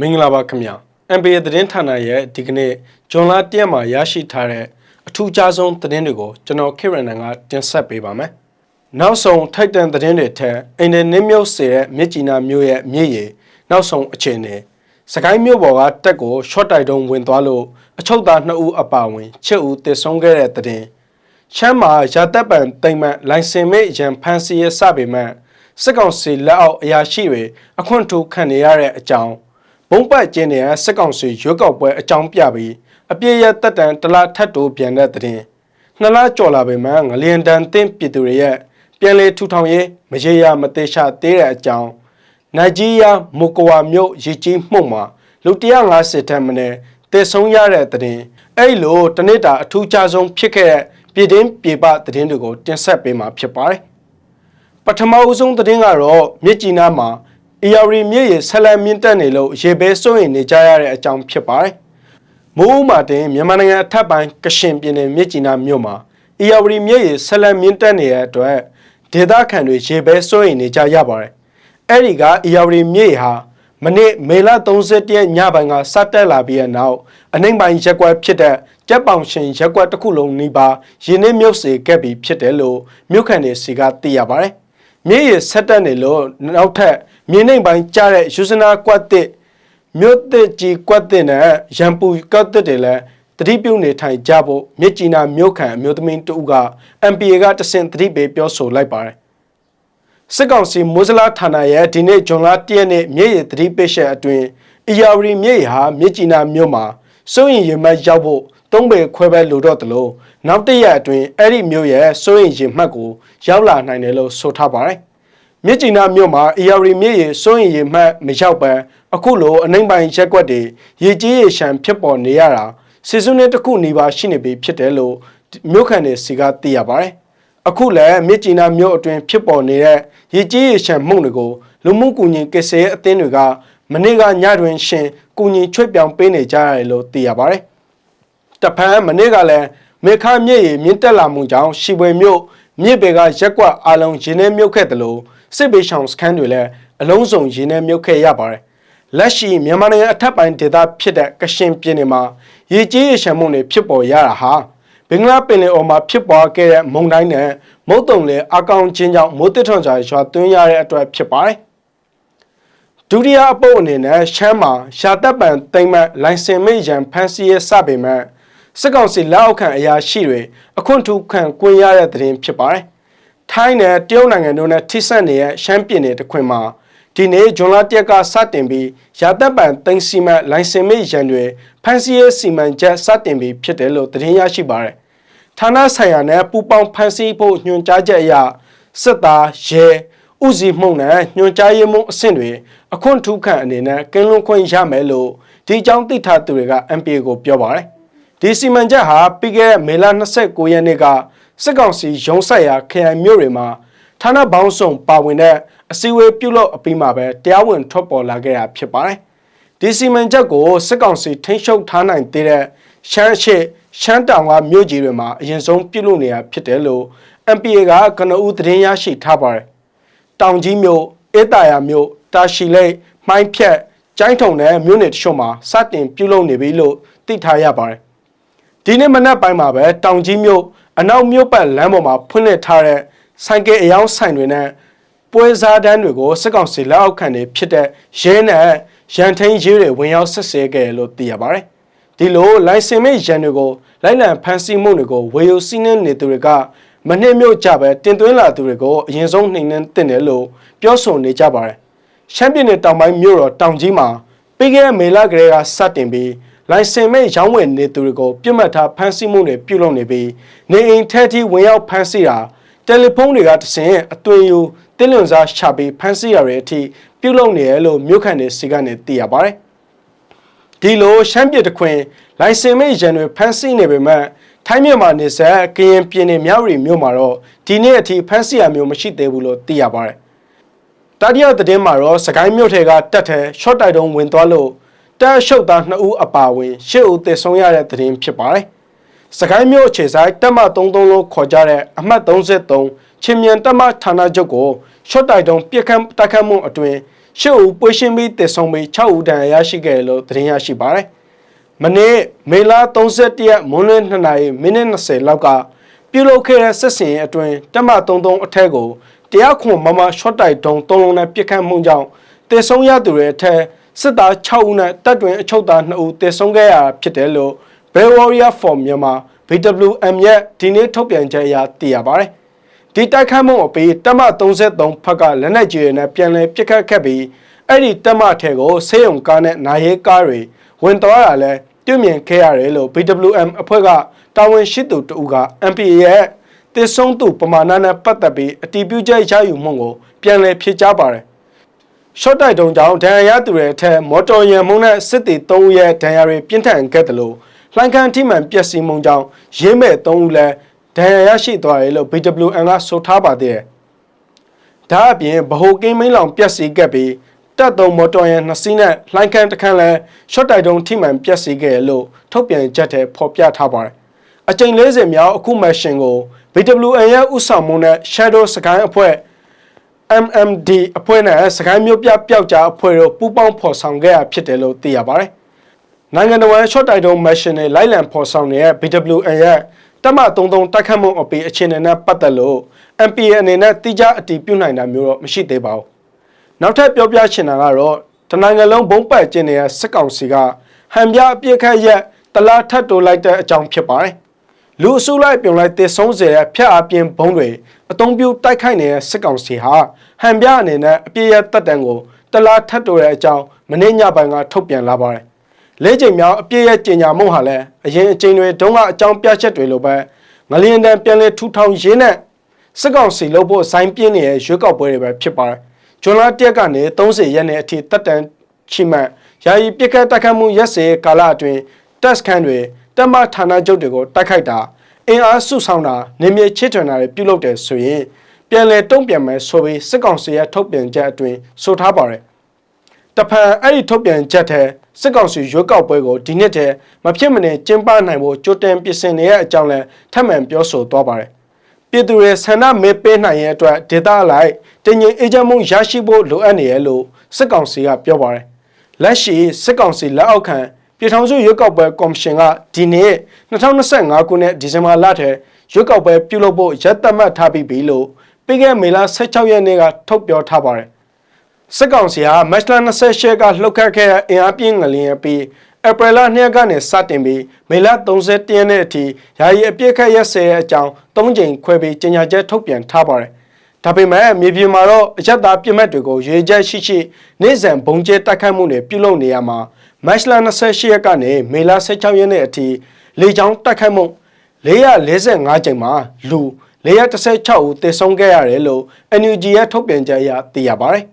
မင်္ဂလာပါခင်ဗျာ NBA သတင်းဌာနရဲ့ဒီကနေ့ဂျွန်လာတရက်မှာရရှိထားတဲ့အထူးခြားဆုံးသတင်းတွေကိုကျွန်တော်ခေရန်နန်ကတင်ဆက်ပေးပါမယ်နောက်ဆုံးထိုက်တန်သတင်းတွေထက်အင်ဒနစ်မြို့စေတဲ့မြစ်ကြီးနားမြို့ရဲ့မြစ်ရည်နောက်ဆုံးအခြေအနေစကိုင်းမြို့ပေါ်ကတက်ကို short တိုက်တုံးဝင်သွားလို့အချုပ်သား2ဦးအပါအဝင်6ဦးသေဆုံးခဲ့တဲ့သတင်းချမ်းမှာရာသက်ပံတိမ်မှန်လိုင်စင်မေးရန်ဖန်စီရစပေမဲ့စစ်ကောင်စီလက်အောက်အရာရှိတွေအခွင့်ထူခံနေရတဲ့အကြောင်း ဘုံပတ်ကျင်းတဲ့စစ်ကောင်စီရွက်ကောက်ပွဲအကြောင်းပြပြီးအပြည့်ရတက်တန်တလားထတ်တိုးပြန်တဲ့တဲ့င်းနှစ်လားကြော်လာပေမဲ့ငလျင်တန်တင်းပြည်သူတွေရဲ့ပြန်လေထူထောင်ရေးမရေရာမသေးရှာသေးတဲ့အကြောင်းနိုင်ဂျီးယားမိုကဝါမြို့ရည်ကြီးမှုမှာလူ150ထက်မနည်းတေဆုံးရတဲ့တဲ့င်းအဲ့လိုတနေ့တာအထူးခြားဆုံးဖြစ်ခဲ့တဲ့ပြည်တွင်းပြည်ပတဲ့င်းတွေကိုတင်ဆက်ပေးမှာဖြစ်ပါတယ်ပထမအဆုံးသတင်းကတော့မြစ်ကြီးနားမှာ ERI မြစ်ရေဆက်လက်မြင့်တက်နေလို့ရေပဲစိုးရင်နေကြရတဲ့အကြောင်းဖြစ်ပါတယ်။မိုးဦးမှာတင်မြန်မာနိုင်ငံအထက်ပိုင်းကရှင်ပြည်နယ်မြစ်ကြီးနားမြို့မှာ ERI မြစ်ရေဆက်လက်မြင့်တက်နေတဲ့အတွက်ဒေသခံတွေရေပဲစိုးရင်နေကြရပါတယ်။အဲ့ဒီက ERI မြစ်ရေဟာမနေ့မေလ31ရက်ညပိုင်းကစတက်လာပြီးတဲ့နောက်အနှိမ့်ပိုင်းရက်ကွက်ဖြစ်တဲ့ကြက်ပောင်ရှင်ရက်ကွက်တစ်ခုလုံးနီးပါးရင်းနှမြုပ်စေခဲ့ပြီးဖြစ်တယ်လို့မြို့ခံတွေစီကသိရပါတယ်။မြေရဆက်တက်နေလို့နောက်ထပ် မြေနှိမ်ပိုင်းကြားတဲ့ယူဇနာကွက်တစ်မြို့သစ်ကြီးကွက်တစ်နဲ့ရန်ပူကွက်တစ်တွေလည်းတတိပြုနေထိုင်ကြဖို့မြစ်ကြီးနာမြို့ခံအမျိုးသမီးတဦးက MPA ကတဆင့်တတိပေးပြောဆိုလိုက်ပါတယ်စစ်ကောင်စီမိုးစလာဌာနရဲ့ဒီနေ့ဂျွန်လ1ရက်နေ့မြေရည်တတိပေးချက်အတွင်းအီယာရီမြေရည်ဟာမြစ်ကြီးနာမြို့မှာစိုးရင်ရင်မှတ်ရောက်ဖို့သုံးပေခွဲပဲလိုတော့တယ်လို့နောက်တစ်ရက်အတွင်းအဲ့ဒီမြို့ရဲ့စိုးရင်ရင်မှတ်ကိုရောက်လာနိုင်တယ်လို့ဆိုထားပါတယ် မြစ်ကြီးနားမြို့မှာ ERI မြစ်ရေစိုးရင်ရေမှတ်မရောက်ပန်းအခုလိုအနှိမ့်ပိုင်းရက်ကွက်တွေရေကြီးရေရှမ်းဖြစ်ပေါ်နေရတာစီစုနှစ်တစ်ခုနေပါရှိနေပြီဖြစ်တယ်လို့မြို့ခံတွေစီကသိရပါတယ်အခုလည်းမြစ်ကြီးနားမြို့အတွင်းဖြစ်ပေါ်နေတဲ့ရေကြီးရေရှမ်းမှုတွေကိုလူမှုကူညီကိစ္စရေးအသင်းတွေကမနေ့ကညတွင်ရှင်ကူညီချွေပြောင်းပေးနေကြရတယ်လို့သိရပါတယ်တဖန်မနေ့ကလည်းမေခမြစ်ရေမြင့်တက်လာမှုကြောင့်ရှီပွေမြို့မြစ်ပေကရက်ကွက်အလုံးရင်းနှမြုပ်ခဲ့တယ်လို့ စစ်ပေးဆောင်စခန်းတွေလည်းအလုံးစုံရင်းနှမြုပ်ခဲ့ရပါတယ်လက်ရှိမြန်မာနိုင်ငံအထက်ပိုင်းဒေသဖြစ်တဲ့ကရှင်ပြည်နယ်မှာရေကြီးရေရှမ်းမှုတွေဖြစ်ပေါ်ရတာဟာဘင်္ဂလားပင်လယ်အော်မှာဖြစ်ပေါ်ခဲ့တဲ့မုန်တိုင်းနဲ့မုတ်တုံလေအကောင်ချင်းကြောင့်မိုးတစ်ထွန်ကြာရွာသွင်းရတဲ့အတွက်ဖြစ်ပါတယ်ဒုတိယအပုပ်အနေနဲ့ရှမ်းမှာရှာတက်ပံတိမ့်မတ်လိုင်စင်မိတ်ရန်ဖန်စီရဲ့စပေမဲ့စစ်ကောင်စီလက်အောက်ခံအရာရှိတွေအခွင့်ထူခံကွင်းရတဲ့သတင်းဖြစ်ပါတယ်။ ထိုင်းနဲ့တရုတ်နိုင်ငံတို့နဲ့ထိစပ်နေတဲ့ရှမ်းပြည်နယ်တစ်ခွင်မှာဒီနေ့ဂျွန်လတက်ကစတင်ပြီးရာသက်ပံသိမ်းစီမံလိုင်စင်မိတ်ရန်တွေဖန်စီရဲ့စီမံချက်စတင်ပြီးဖြစ်တယ်လို့သတင်းရရှိပါတယ်။ဌာနဆိုင်ရာနဲ့ပူပေါင်းဖန်စီဖို့ညွှန်ကြားချက်အရစစ်သားရဲဥစည်းမှုနဲ့ညွှန်ကြားရေးမှုအဆင့်တွေအခွင့်ထူးခံအနေနဲ့ကင်းလွန်ခွင့်ရမယ်လို့ဒီအကြောင်းသိထားသူတွေက MPA ကိုပြောပါတယ်။ဒီစီမံချက်ဟာပြီးခဲ့တဲ့မေလ29ရက်နေ့က စစ်ကောင်စီရုံးဆက်ရာခရိုင်မြို့တွေမှာဌာနပေါင်းစုံပါဝင်တဲ့အစည်းအဝေးပြုလုပ်အပြီးမှာပဲတရားဝင်ထွက်ပေါ်လာခဲ့တာဖြစ်ပါတယ်။ဒီစီမံချက်ကိုစစ်ကောင်စီထိန်းချုပ်ထားနိုင်သေးတဲ့ရှမ်းရှိရှမ်းတောင်ကမြို့ကြီးတွေမှာအရင်ဆုံးပြုလုပ်နေတာဖြစ်တယ်လို့ MPA ကကနဦးသတင်းရရှိထားပါတယ်။တောင်ကြီးမြို့အေးတာယာမြို့တာရှီလိတ်မှိုင်းဖြတ်ကျိုင်းထုံနဲ့မြို့နယ်တချို့မှာစတင်ပြုလုပ်နေပြီလို့သိထားရပါတယ်။ဒီနေ့မနက်ပိုင်းမှာပဲတောင်ကြီးမြို့ အနောက်မြို့ပတ်လမ်းပေါ်မှာဖွင့်လှစ်ထားတဲ့ဆိုင်ကယ်အယောင်းဆိုင်တွေနဲ့ပွဲစားတန်းတွေကိုစစ်ကောင်စီလက်အောက်ခံတွေဖြစ်တဲ့ရဲနဲ့ရန်ထိန်ရဲတွေဝင်ရောက်ဆက်ဆဲခဲ့လို့သိရပါတယ်။ဒီလိုလိုင်စင်မဲ့ရန်တွေကိုလိုက်လံဖမ်းဆီးမှုတွေကိုဝေယူစီးနှင်းနေသူတွေကမနှစ်မြို့ကြပဲတင်သွင်းလာသူတွေကိုအရင်ဆုံးနှိမ်နှင်းတင်တယ်လို့ပြောဆိုနေကြပါတယ်။ရှမ်းပြည်နယ်တောင်ပိုင်းမြို့တော်တောင်ကြီးမှာပြီးခဲ့တဲ့မေလကလေးကစတင်ပြီး လိုင်စင်မဲ့ရောင်းဝယ်နေသူတွေကိုပြစ်မှတ်ထားဖမ်းဆီးမှုတွေပြုလုပ်နေပြီးနေအိမ်ထဲထိဝင်ရောက်ဖမ်းဆီးတာတယ်လီဖုန်းတွေကတဆင့်အသွင်ယူတင်းလွန်စားရှာပြီးဖမ်းဆီးရတဲ့အထိပြုလုပ်နေရလို့မြို့ခံတွေစီကနေသိရပါတယ်။ဒီလိုရှမ်းပြည်တခွင်လိုင်စင်မဲ့ရန်တွေဖမ်းဆီးနေပေမဲ့ထိုင်းမြန်မာနေဆက်ကရင်ပြည်နယ်မြဝတီမြို့မှာတော့ဒီနေ့အထိဖမ်းဆီးရမျိုးမရှိသေးဘူးလို့သိရပါတယ်။တတိယသတင်းမှာတော့စကိုင်းမြို့ထဲကတက်ထဲ short တိုက်တုံးဝင်သွားလို့ တက်ရှုပ်သား2ဦးအပါအဝင်10ဦးသေဆုံးရတဲ့သတင်းဖြစ်ပါတယ်။စကိုင်းမြို့အခြေဆိုင်တက်မ33လို့ခေါ်ကြတဲ့အမှတ်33ချင်းမြန်တက်မဌာနချုပ်ကိုရှော့တိုက်တုံးပြစ်ခတ်တိုက်ခတ်မှုအတွင်ရှစ်ဦးပွေရှင်းပြီးတည်ဆုံပြီး6ဦးတန်ရရှိခဲ့တယ်လို့သတင်းရရှိပါတယ်။မနေ့မေလ31ရက်မွန်းလွဲ2နာရီမိနစ်20လောက်ကပြုလုပ်ခဲ့တဲ့စစ်စင်အတွင်တက်မ33အထက်ကိုတရားခွန်မမရှော့တိုက်တုံး3လုံးနဲ့ပြစ်ခတ်မှုကြောင့်တည်ဆုံရသူတွေအထက် စစ်သား6ဦးနဲ့တပ်တွင်အချုပ်သား2ဦးတည်ဆုံခဲ့ရဖြစ်တယ်လို့ Bay Warrior for Myanmar BWM ရဲ့ဒီနေ့ထုတ်ပြန်ချက်အရသိရပါတယ်။ဒီတိုက်ခတ်မှုအပြီးတက်မ33ဖက်ကလက်နက်ကြီးတွေနဲ့ပြန်လည်ပစ်ခတ်ခဲ့ပြီးအဲ့ဒီတက်မထဲကိုဆေးရုံကားနဲ့နာရေးကားတွေဝင်သွားတာလဲတွေ့မြင်ခဲ့ရတယ်လို့ BWM အဖွဲ့ကတာဝန်ရှိသူတဦးက MPA ရဲ့တည်ဆုံးသူပမာဏနဲ့ပတ်သက်ပြီးအတီးပြုချက်ရယူမှုကိုပြန်လည်ဖြေကြားပါတယ်။ short တိုက်တုံးကြောင့်ဒဏ်ရာရသူတွေအထက်မော်တော်ယာဉ်မုန်းနဲ့စစ်တီ3ဦးရဲ့ဒဏ်ရာတွေပြင်းထန်ခဲ့တယ်လို့လှိုင်းခန်းထိမှန်ပျက်စီးမှုကြောင့်ရင်းမဲ့3ဦးလည်းဒဏ်ရာရရှိသွားတယ်လို့ BWN ကဆိုထားပါသေးတယ်။ဒါအပြင်ဗဟိုကင်းမင်းလောင်ပျက်စီးခဲ့ပြီးတပ်သုံးမော်တော်ယာဉ်နှစ်စီးနဲ့လှိုင်းခန်းတစ်ခန်းလည်း short တိုက်တုံးထိမှန်ပျက်စီးခဲ့တယ်လို့ထုတ်ပြန်ချက်ထဲဖော်ပြထားပါတယ်။အကြိမ်40မြောက်အခုမရှင်ကို BWN ရဲ့ဥဆောင်မှုနဲ့ Shadow စကိုင်းအဖွဲ့ MMD အဖွဲ့နဲ့စကိုင်းမြို့ပြပျောက်ကြားအဖွဲ့တို့ပူးပေါင်းဖော်ဆောင်ခဲ့ရဖြစ်တယ်လို့သိရပါတယ်။နိုင်ငံတော်ရဲ့ short တိုက်တုံး machine နဲ့လိုက်လံဖော်ဆောင်နေတဲ့ BWN ရဲ့တက်မ33တိုက်ခတ်မှုအပေအခြေအနေနဲ့ပတ်သက်လို့ MPA အနေနဲ့တိကျအတည်ပြုနိုင်တာမျိုးတော့မရှိသေးပါဘူး။နောက်ထပ်ပြောပြချင်တာကတော့တနိုင်ငံလုံးဘုံပတ်ကျင်းနေတဲ့စစ်ကောင်စီကဟန်ပြအပြစ်ခတ်ရက်တလားထတ်တိုးလိုက်တဲ့အကြောင်းဖြစ်ပါတယ်။ လူအစုလိုက်ပြုံလိုက်တည်ဆုံးစေတဲ့ဖျက်အပြင်းဘုံတွေအုံပြုတိုက်ခိုက်နေတဲ့စစ်ကောင်စီဟာဟန်ပြအနေနဲ့အပြစ်ရက်တက်တန်ကိုတလားထတ်တိုးတဲ့အကြောင်းမနေ့ညပိုင်းကထုတ်ပြန်လာပါတယ်။လဲချိန်မြောင်အပြည့်ရဲ့ကြင်ညာမှုဟာလည်းအရင်အချိန်တွေတုန်းကအကြောင်းပြချက်တွေလိုပဲငလျင်တန်ပြန်လဲထူထောင်ရင်းနဲ့စစ်ကောင်စီလို့ဖို့ဆိုင်းပြင်းနေတဲ့ရွေးကောက်ပွဲတွေပဲဖြစ်ပါတယ်။ဂျွန်လာတက်ကနေ30ရက်နေ့အထိတက်တန်ချိမှတ်ယာယီပြစ်ခတ်တိုက်ခတ်မှုရက်စေကာလအတွင်းတက်စခန်းတွေ တက်မဌာနချုပ်တွေကိုတိုက်ခိုက်တာအင်အားစုဆောင်တာနေမြေချစ်ထွင်တာတွေပြုလုပ်တယ်ဆိုရင်ပြန်လဲတုံ့ပြန်မယ်ဆိုပြီးစစ်ကောင်စီရဲ့ထုတ်ပြန်ချက်အတွင်းဆိုထားပါတယ်။တဖန်အဲ့ဒီထုတ်ပြန်ချက်ထဲစစ်ကောင်စီရွေးကောက်ပွဲကိုဒီနှစ်တည်းမဖြစ်မနေကျင်းပနိုင်ဖို့ကြိုတင်ပြင်ဆင်နေတဲ့အကြောင်းလည်းထပ်မံပြောဆိုသွားပါတယ်။ပြည်သူတွေဆန္ဒမဲပေးနိုင်ရဲ့အတွက်ဒေသလိုက်တင်ငင်အေဂျင့်မှုရရှိဖို့လိုအပ်နေရလို့စစ်ကောင်စီကပြောပါတယ်။လက်ရှိစစ်ကောင်စီလက်အောက်ခံ ပြည်ထောင်စုရွေးကောက်ပွဲကော်မရှင်ကဒီနေ့2025ခုနှစ်ဒီဇင်ဘာလထဲရွေးကောက်ပွဲပြုလုပ်ဖို့ရက်သတ်မှတ်ထားပြီးပြီလို့ပြီးခဲ့မေလ16ရက်နေ့ကထုတ်ပြောထားပါတယ်။စစ်ကောင်စီဟာမတ်လ28ကလှုပ်ခတ်ခဲ့တဲ့အင်အားပြင်းငလျင်ပြီးဧပြီလ2ကနေစတင်ပြီးမေလ31ရက်နေ့အထိယာယီအပြစ်ခတ်ရက်စဲတဲ့အကြောင်း၃ကြိမ်ခွဲပြီးကြေညာချက်ထုတ်ပြန်ထားပါတယ်။ဒါပေမဲ့မြေပြင်မှာတော့အရက်သားပြစ်မှတ်တွေကိုရွေချက်ရှိရှိနေ့စဉ်ဘုံကျဲတိုက်ခိုက်မှုတွေပြုလုပ်နေရမှာ မတ်လ28ရက်ကနေမေလ16ရက်နေ့အထိလေကြောင်းတိုက်ခိုက်မှု445ကြိမ်မှာလူ416ဦးသေဆုံးခဲ့ရတယ်လို့ NUG ရဲ့ထုတ်ပြန်ချက်အရသိရပါတယ်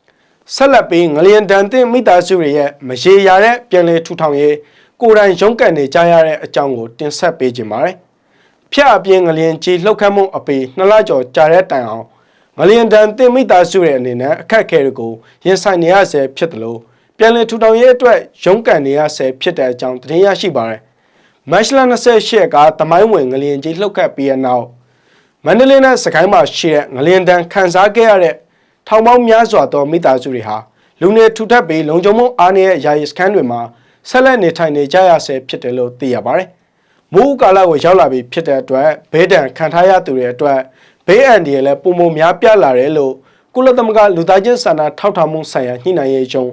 ။ဆက်လက်ပြီးငလျင်တန်တဲ့မိသားစုတွေရဲ့မရေရာတဲ့ပြန်လည်ထူထောင်ရေးကိုယ်တိုင်ရုန်းကန်နေကြရတဲ့အကြောင်းကိုတင်ဆက်ပေးခြင်းပါတယ်။ဖျက်အပြင်းငလျင်ကြီးလှုပ်ခတ်မှုအပေနှစ်လကျော်ကြာတဲ့တိုင်အောင်ငလျင်တန်တဲ့မိသားစုရဲ့အနေနဲ့အခက်အခဲတွေကိုရင်ဆိုင်နေရဆဲဖြစ်တယ်လို့ ပြန်လည်ထူထောင်ရေးအတွက်ရုန်းကန်နေရဆဲဖြစ်တဲ့အကြောင်းသတင်းရရှိပါတယ်။မတ်လ28ကတမိုင်းဝင်ငလျင်ကြီးလှုပ်ခတ်ပြီးတဲ့နောက်မန္တလေးနဲ့စကိုင်းမှာရှိတဲ့ငလျင်တန်ခန်းစားခဲ့ရတဲ့ထောင်ပေါင်းများစွာသောမိသားစုတွေဟာလူနေထူထပ်ပြီးလုံခြုံမှုအားနည်းတဲ့ယာယီစခန်းတွေမှာဆက်လက်နေထိုင်နေကြရဆဲဖြစ်တယ်လို့သိရပါတယ်။မိုးကာလကိုရောက်လာပြီးဖြစ်တဲ့အတွက်ဘေးဒဏ်ခံထားရသူတွေအတွက်ဘေးအန္တရာယ်လည်းပုံပုံများပြားလာတယ်လို့ကုလသမဂ္ဂလူသားချင်းစာနာထောက်ထားမှုဆိုင်ရာညှိနှိုင်းရေးရုံး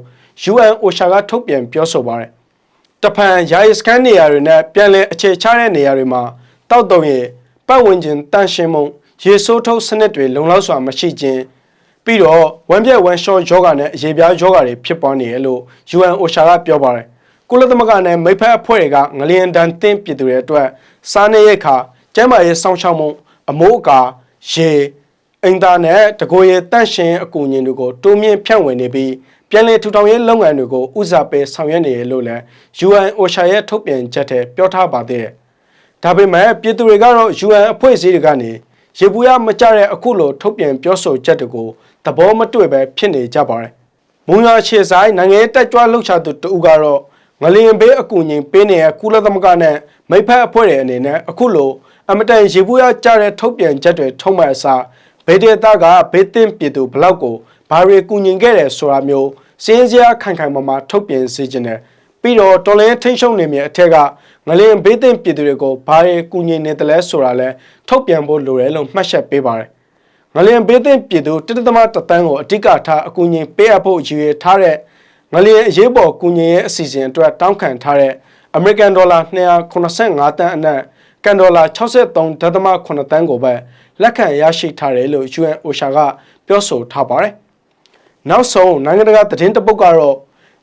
UN OSHA ကထုတ်ပြန်ပြောဆိုပါတယ်။တဖန်ယာယီစခန်းနေရာတွေနဲ့ပြန်လည်အခြေချတဲ့နေရာတွေမှာတောက်တုံရဲ့ပတ်ဝန်းကျင်တန့်ရှင်းမှုရေဆိုးထုတ်စနစ်တွေလုံလောက်စွာမရှိခြင်းပြီးတော့ဝမ်ပြက်ဝမ်ရှော့ယောဂနဲ့အရေးပြားယောဂတွေဖြစ်ပေါ်နေတယ်လို့ UN OSHA ကပြောပါတယ်ကုလသမဂ္ဂနဲ့မိဖက်အဖွဲ့တွေကငလျင်တန်တင်းပြည်သူတွေအတွက်စားနေရခါကျန်းမာရေးစောင့်ရှောက်မှုအမိုးအကာရေအင်တာနက်တကိုယ်ရေးတန့်ရှင်းအကူအညီတွေကိုတိုးမြင့်ဖြန့်ဝေနေပြီး ပြန်လည်ထူထောင်ရေးလုပ်ငန်းတွေကိုဥစားပေးဆောင်ရွက်နေရလို့လည်း UN OSHA ရဲ့ထုတ်ပြန်ချက်ထဲပြောထားပါသေးတယ်။ဒါပေမဲ့ပြည်သူတွေကတော့ UN အဖွဲ့အစည်းတွေကနေရေပူရမကြတဲ့အခုလိုထုတ်ပြန်ပြောဆိုချက်တွေကိုသဘောမတွေ့ပဲဖြစ်နေကြပါတယ်။မုံရခြေဆိုင်နိုင်ငံရေးတက်ကြွလှုပ်ရှားသူတဦးကတော့ငငလျင်ဘေးအကူအညီပေးနေတဲ့ကုလသမဂ္ဂနဲ့မိဖက်အဖွဲ့တွေအနေနဲ့အခုလိုအမတန်ရေဘူးရကြတဲ့ထုတ်ပြန်ချက်တွေထုံးမဲ့အစားဘေဒေတာကဘေးသင့်ပြည်သူဘလောက်ကို ဘာတွေကူညီခဲ့တယ်ဆိုတာမျိုးစင်းစရာခိုင်ခိုင်မာမာထုတ်ပြန်စေခြင်းနဲ့ပြီးတော့တော်လင်းထိန်ရှုံနေမြေအထက်ကငလျင်ဘေးသင့်ပြည်သူတွေကိုဘာတွေကူညီနေတယ်လဲဆိုတာလဲထုတ်ပြန်ဖို့လိုတယ်လို့မှတ်ချက်ပေးပါတယ်ငလျင်ဘေးသင့်ပြည်သူတစ်သမတတန်းကိုအဓိကထားအကူအညီပေးအပ်ဖို့ရည်ရွယ်ထားတဲ့ငလျင်အရေးပေါ်ကူညီရေးအစီအစဉ်အတွက်တောင်းခံထားတဲ့အမေရိကန်ဒေါ်လာ285တန်းအနက်ကန်ဒေါ်လာ63.8တန်းကိုပဲလက်ခံရရှိထားတယ်လို့ UN OSHA ကပြောဆိုထားပါတယ်။ နောက်ဆုံးနိုင်ငံတကာသတင်းတစ်ပုဒ်ကတော့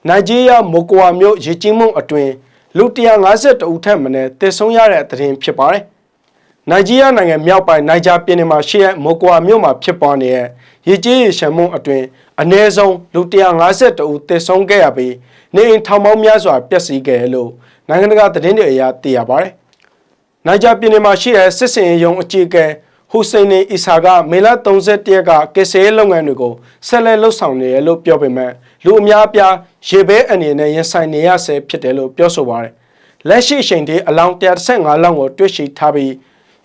နိုင်ဂျီးယားမိုကိုဝါမြို့ရေကြီးမှုအတွင်းလူ152ဦးထက်မနည်းသေဆုံးရတဲ့သတင်းဖြစ်ပါတယ်။နိုင်ဂျီးယားနိုင်ငံမြောက်ပိုင်းနိုင်ဂျာပြည်နယ်မှာရှိတဲ့မိုကွာမြို့မှာဖြစ်ပွားနေတဲ့ရေကြီးရေရှမ်းမှုအတွင်းအ ਨੇ ဆုံးလူ152ဦးသေဆုံးခဲ့ရပြီးနေအိမ်ထောင်ပေါင်းများစွာပျက်စီးခဲ့တယ်လို့နိုင်ငံတကာသတင်းတွေအရသိရပါတယ်။နိုင်ဂျာပြည်နယ်မှာရှိတဲ့စစ်စင်ရေးရုံးအကြီးအကဲ ဟူစိန်နီအီဆာကမေလ31ရက်ကကက်ဆယ်ရေးလုပ်ငန်းတွေကိုဆက်လက်လှုပ်ဆောင်နေတယ်လို့ပြောပေမဲ့လူအများအပြားရေဘေးအနေနဲ့ရင်ဆိုင်နေရဆဲဖြစ်တယ်လို့ပြောဆိုပါတယ်။လက်ရှိအချိန်ထိအလောင်း115လောင်းကိုတွေ့ရှိထားပြီး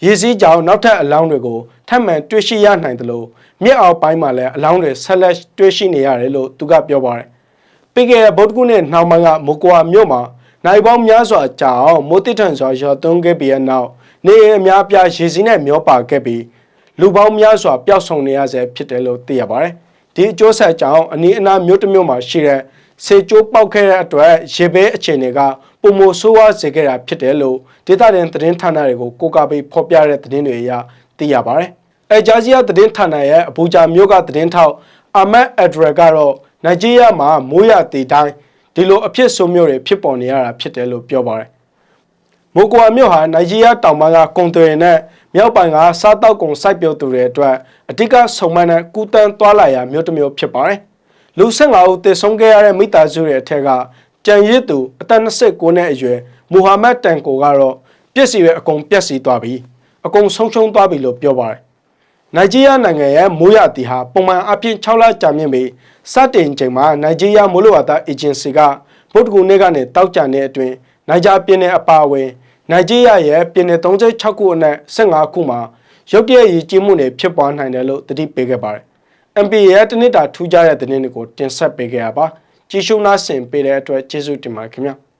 ရည်စည်းကြောင်နောက်ထပ်အလောင်းတွေကိုထပ်မံတွေ့ရှိရနိုင်တယ်လို့မြစ်အောက်ပိုင်းမှာလည်းအလောင်းတွေဆက်လက်တွေ့ရှိနေရတယ်လို့သူကပြောပါတယ်။ပြီးခဲ့တဲ့ဗုဒ္ဓဂုနဲ့နှောင်ပိုင်းကမိုကွာမြို့မှာနိုင်ပေါင်းများစွာကြာအောင်မိုးတိထန်စွာရောသွန်းခဲ့ပြီးတဲ့နောက် နေအိမ်အများအပြားရေစီးနဲ့မျောပါခဲ့ပြီးလူပေါင်းများစွာပျောက်ဆုံးနေရဆဲဖြစ်တယ်လို့သိရပါတယ်။ဒီအကျိုးဆက်ကြောင့်အနီးအနားမြို့တစ်မြို့မှာရှိတဲ့စေကျိုးပေါက်ခဲ့တဲ့အတွက်ရေဘေးအခြေအနေကပုံမဆိုးဝါးစေခဲ့တာဖြစ်တယ်လို့ဒေသတွင်သတင်းဌာနတွေကိုကိုးကားပြီးဖော်ပြတဲ့သတင်းတွေအရသိရပါတယ်။အဲဂျာဇီယာသတင်းဌာနရဲ့အဘူဂျာမြို့ကသတင်းထောက်အာမတ်အဒရကတော့နိုင်ဂျီးယားမှာမိုးရတီတိုင်းဒီလိုအဖြစ်ဆိုးမျိုးတွေဖြစ်ပေါ်နေရတာဖြစ်တယ်လို့ပြောပါတယ်။ မိုကွာမြို့ဟာနိုင်ဂျီးယားတောင်ပိုင်းကကုံသွယ်နဲ့မြောက်ပိုင်းကစားတောက်ကုန်စိုက်ပျိုးသူတွေအတွက်အဓိကဆုံမှန်းတဲ့ကူတန်းသွားလာရာမြို့တစ်မြို့ဖြစ်ပါတယ်။လူ15ဦးသေဆုံးခဲ့ရတဲ့မိသားစုတွေအထက်ကကြံရစ်သူအသက်29နှစ်အရွယ်မူဟာမက်တန်ကိုကတော့ပြည့်စည်ရဲ့အကုန်ပြည့်စည်သွားပြီအကုန်ဆုံးရှုံးသွားပြီလို့ပြောပါတယ်။နိုင်ဂျီးယားနိုင်ငံရဲ့မိုးရတီဟာပုံမှန်အပြင်6လကြာမြင့်ပြီးစတင်ချိန်မှာနိုင်ဂျီးယားမိုးလေဝသအေဂျင်စီကဗုဒ္ဓဂူနေ့ကနေတောက်ကြတဲ့အတွင်းနိုင်ဂျာပြည်နယ်အပါအဝင် နိုင်ဂျီးယားရဲ့ပြည်နယ်36ခုအနက်15ခုမှာရုတ်တရက်ရည်ကြီးမှုတွေဖြစ်ပွားနိုင်တယ်လို့တတိပေးခဲ့ပါတယ်။ MP ရဲ့တနစ်တာထူးခြားတဲ့သတင်းတွေကိုတင်ဆက်ပေးခဲ့ရပါကြည့်ရှုနားဆင်ပေးတဲ့အတွက်ကျေးဇူးတင်ပါတယ်ခင်ဗျာ။